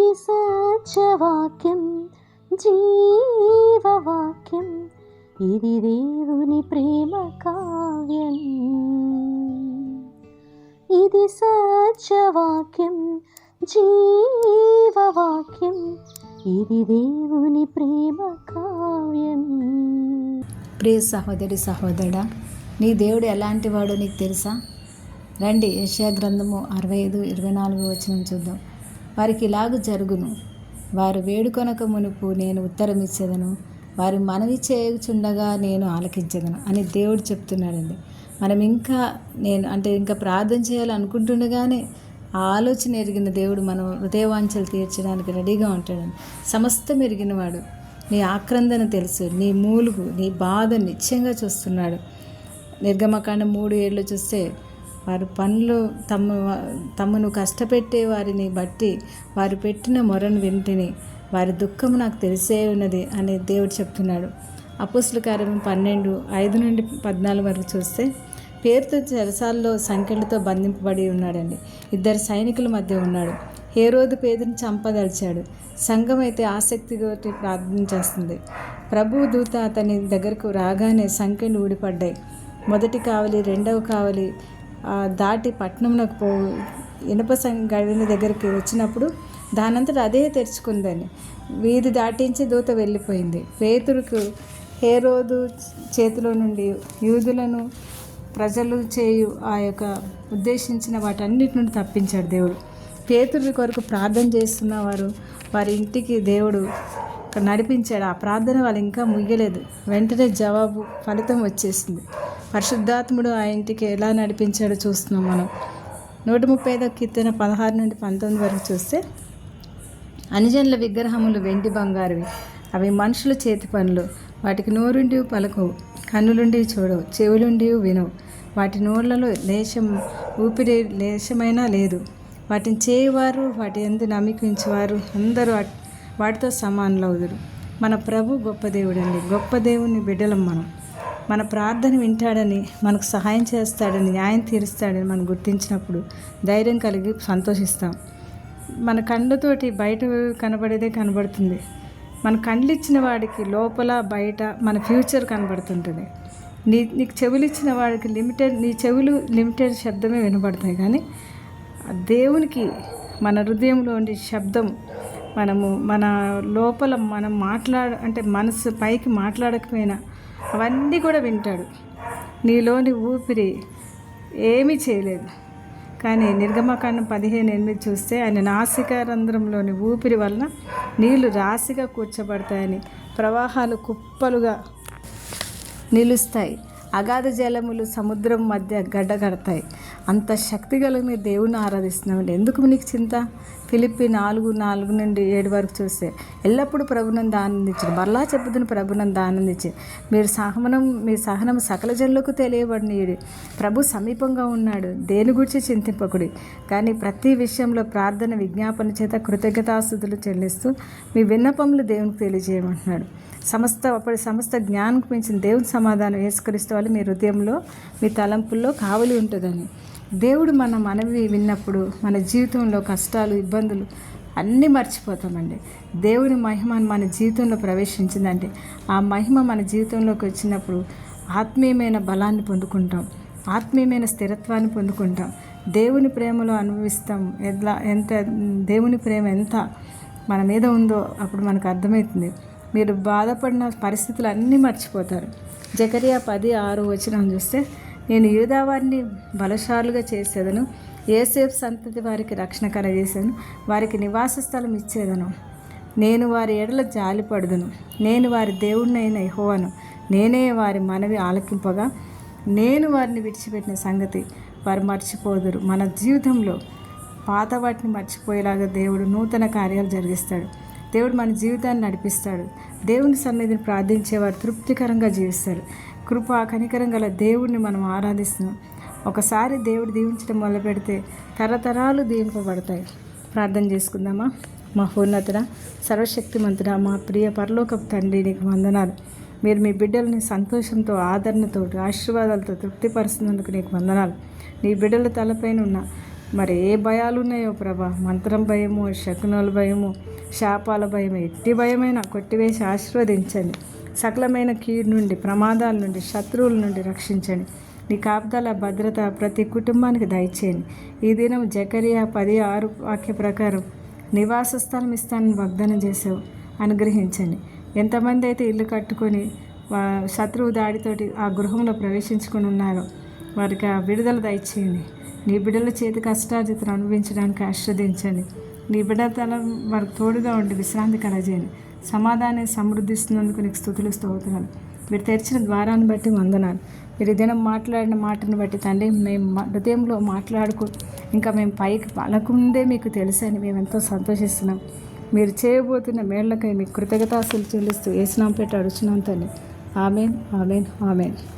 ఇది సత్యవాక్యం జీవవాక్యం. ఇది దేవుని ప్రేమ కావ్యం. ఇది సత్యవాక్యం జీవవాక్యం. ఇది దేవుని ప్రేమ కావ్యం. ప్రియ సహోదరి సహోదరుడా నీ దేవుడు ఎలాంటి వాడో నీకు తెలుసా? రండి యశా గ్రంథము అరవై ఐదు ఇరవై నాలుగు వచనం చూద్దాం. వారికి ఇలాగ జరుగును. వారు వేడుకొనక మునుపు నేను ఉత్తరం ఇచ్చేదను వారి మనవి చేయుచుండగా నేను ఆలకించదను అని దేవుడు చెప్తున్నాడండి. మనం ఇంకా నేను అంటే ఇంకా ప్రార్థన చేయాలనుకుంటుండగానే ఆ ఆలోచన ఎరిగిన దేవుడు మనం హృదయవాంఛలు తీర్చడానికి రెడీగా ఉంటాడండి. సమస్తం ఎరిగినవాడు. నీ ఆక్రందన తెలుసు నీ మూలుగు నీ బాధ నిత్యంగా చూస్తున్నాడు. నిర్గమకాండ మూడు ఏళ్ళు చూస్తే వారు పనులు తమ తమను కష్టపెట్టే వారిని బట్టి వారు పెట్టిన మొరను వింటిని. వారి దుఃఖం నాకు తెలిసే ఉన్నది అని దేవుడు చెప్తున్నాడు. అపుస్తుల కార్యం పన్నెండు ఐదు నుండి పద్నాలుగు వరకు చూస్తే పేరుతో చెరసాల్లో సంఖ్యలతో బంధింపబడి ఉన్నాడండి. ఇద్దరు సైనికుల మధ్య ఉన్నాడు. హేరోదు పేదను చంపదలిచాడు. సంఘం అయితే ఆసక్తిగా ప్రార్థన చేస్తుంది. ప్రభు దూత అతని దగ్గరకు రాగానే సంఖ్యలు ఊడిపడ్డాయి. మొదటి కావలి రెండవ కావలి దాటి పట్నంలోకి పో ఇనుప గడిన దగ్గరికి వచ్చినప్పుడు దానంతట అదే తెరుచుకుందని. వీధి దాటించి దూత వెళ్ళిపోయింది. పేతురుకు హేరోదు చేతిలో నుండి యూదులను ప్రజలు చేయు ఆ యొక్క ఉద్దేశించిన వాటన్నిటి నుండి తప్పించాడు దేవుడు. పేతుడి కొరకు ప్రార్థన చేస్తున్న వారు వారి ఇంటికి దేవుడు అక్కడ నడిపించాడు. ఆ ప్రార్థన వాళ్ళు ఇంకా ముయ్యలేదు. వెంటనే జవాబు ఫలితం వచ్చేసింది. పరిశుద్ధాత్ముడు ఆ ఇంటికి ఎలా నడిపించాడో చూస్తున్నాం మనం. నూట ముప్పై ఐదో కీర్తన పదహారు నుండి పంతొమ్మిది వరకు చూస్తే అనుజనుల విగ్రహములు వెండి బంగారువి. అవి మనుషుల చేతి పనులు. వాటికి నోరుండి పలకవు. కన్నులుండి చూడవు. చెవులుండి వినవు. వాటి నోళ్ళలో లేశం ఊపిరి లేశమైనా లేదు. వాటిని చేయవారు వాటి ఎందు నమ్మకించేవారు అందరూ వాటితో సమానులు అవుదురు మన ప్రభు గొప్ప దేవుడండి. గొప్ప దేవుని బిడ్డలం మనం. మన ప్రార్థన వింటాడని మనకు సహాయం చేస్తాడని న్యాయం తీరుస్తాడని మనం గుర్తించినప్పుడు ధైర్యం కలిగి సంతోషిస్తాం. మన కళ్ళతోటి బయట కనబడేదే కనబడుతుంది. మన కళ్ళు ఇచ్చిన వాడికి లోపల బయట మన ఫ్యూచర్ కనబడుతుంటుంది. నీ నీకు చెవులు ఇచ్చిన వాడికి లిమిటెడ్ నీ చెవులు లిమిటెడ్ శబ్దమే వినబడతాయి. కానీ దేవునికి మన హృదయంలో ఉండే శబ్దం మనము మన లోపల మనం మాట్లాడ అంటే మనసు పైకి మాట్లాడకపోయినా అవన్నీ కూడా వింటాడు. నీలోని ఊపిరి ఏమీ చేయలేదు. కానీ నిర్గమకాండం పదిహేను ఎనిమిది చూస్తే ఆయన నాసిక రంధ్రంలోని ఊపిరి వలన నీళ్ళు రాశిగా కూర్చబడతాయని ప్రవాహాలు కుప్పలుగా నిలుస్తాయి. అగాధ జలములు సముద్రం మధ్య గడ్డగడతాయి. అంత శక్తి కలిగిన దేవుని ఆరాధిస్తున్నామండి ఎందుకు నీకు చింత? ఫిలిప్పి నాలుగు నాలుగు నుండి ఏడు వరకు చూస్తే ఎల్లప్పుడూ ప్రభునంద ఆనందించడు. మరలా చెప్పుతున్న ప్రభునంద ఆనందించి. మీరు సహనం మీ సహనం సకల జనులకు తెలియబడినీయుడు. ప్రభు సమీపంగా ఉన్నాడు దేని గురించి చింతింపకుడి? కానీ ప్రతి విషయంలో ప్రార్థన విజ్ఞాపన చేత కృతజ్ఞతాస్థుతులు చెల్లిస్తూ మీ విన్నపములు దేవునికి తెలియజేయమంటున్నాడు. సమస్త అప్పటి సమస్త జ్ఞానం మించిన దేవుని సమాధానం యేసుక్రీస్తు వాళ్ళు మీ హృదయంలో మీ తలంపుల్లో కావలి ఉంటుందని. దేవుడు మన మనవి విన్నప్పుడు మన జీవితంలో కష్టాలు ఇబ్బందులు అన్నీ మర్చిపోతామండి. దేవుని మహిమ మన జీవితంలో ప్రవేశించిందంటే ఆ మహిమ మన జీవితంలోకి వచ్చినప్పుడు ఆత్మీయమైన బలాన్ని పొందుకుంటాం. ఆత్మీయమైన స్థిరత్వాన్ని పొందుకుంటాం. దేవుని ప్రేమలో అనుభవిస్తాం. ఎలా ఎంత దేవుని ప్రేమ ఎంత మన మీద ఉందో అప్పుడు మనకు అర్థమవుతుంది. మీరు బాధపడిన పరిస్థితులు అన్నీ మర్చిపోతారు. జకరియా పది ఆరు వచ్చిన చూస్తే నేను యూదావారిని బలశాలుగా చేసేదను ఏసేపు సంతతి వారికి రక్షణ కలగజేసాను వారికి నివాస స్థలం ఇచ్చేదను. నేను వారి ఎడల జాలిపడదును నేను వారి దేవుడినైన యెహోవాను. నేనే వారి మనవి ఆలకింపగా నేను వారిని విడిచిపెట్టిన సంగతి వారు మర్చిపోదురు. మన జీవితంలో పాత వాటిని మర్చిపోయేలాగా దేవుడు నూతన కార్యాలు జరిగిస్తాడు. దేవుడు మన జీవితాన్ని నడిపిస్తాడు. దేవుని సన్నిధిని ప్రార్థించేవారు తృప్తికరంగా జీవిస్తారు. కృప కనికరం గల దేవుడిని మనం ఆరాధిస్తున్నాం. ఒకసారి దేవుడు దీవించడం మొదలు పెడితే తరతరాలు దీవింపబడతాయి. ప్రార్థన చేసుకుందామా? మా పూర్ణతడ సర్వశక్తి సర్వశక్తిమంతుడా మా ప్రియ పరలోకపు తండ్రి నీకు వందనాలు. మీరు మీ బిడ్డల్ని సంతోషంతో ఆదరణతో ఆశీర్వాదాలతో తృప్తిపరుస్తున్నందుకు నీకు వందనాలు. నీ బిడ్డల తలపైన ఉన్న మరి ఏ భయాలు ఉన్నాయో ప్రభా? మంత్రం భయము శకునాల భయము శాపాల భయము ఎట్టి భయమైనా కొట్టివేసి ఆశీర్వదించండి. సకలమైన కీడు నుండి ప్రమాదాల నుండి శత్రువుల నుండి రక్షించండి. నీ కాపుదల భద్రత ప్రతి కుటుంబానికి దయచేయండి. ఈ దినం జకరియా పది ఆరు వాక్య ప్రకారం నివాస స్థలం ఇస్తానని వాగ్దానం చేసావు అనుగ్రహించండి. ఎంతమంది అయితే ఇల్లు కట్టుకొని శత్రువు దాడితోటి ఆ గృహంలో ప్రవేశించుకొని ఉన్నారో వారికి ఆ విడుదల దయచేయండి. నీ బిడ్డల చేతి కష్టార్జితను అనుభవించడానికి ఆశ్రదించండి. నీ బిడ్డతనం వారికి తోడుగా ఉండి విశ్రాంతి కలజేయండి సమాధానం సమృద్ధిస్తున్నందుకు నీకు స్థుతులు స్తోత్రాలు. మీరు తెరిచిన ద్వారాన్ని బట్టి వందనాలు. మీరు ఏదైనా దినం మాట్లాడిన మాటను బట్టి తండ్రి మేము హృదయంలో మాట్లాడుకో ఇంకా మేము పైకి పలకుందే మీకు తెలుసని మేము ఎంతో సంతోషిస్తున్నాం. మీరు చేయబోతున్న మేళ్ళకై మీకు కృతజ్ఞతాసులు చెల్లిస్తూ వేసినాం పెట్టి అడుచున్నాం తండ్రి. Amen amen amen.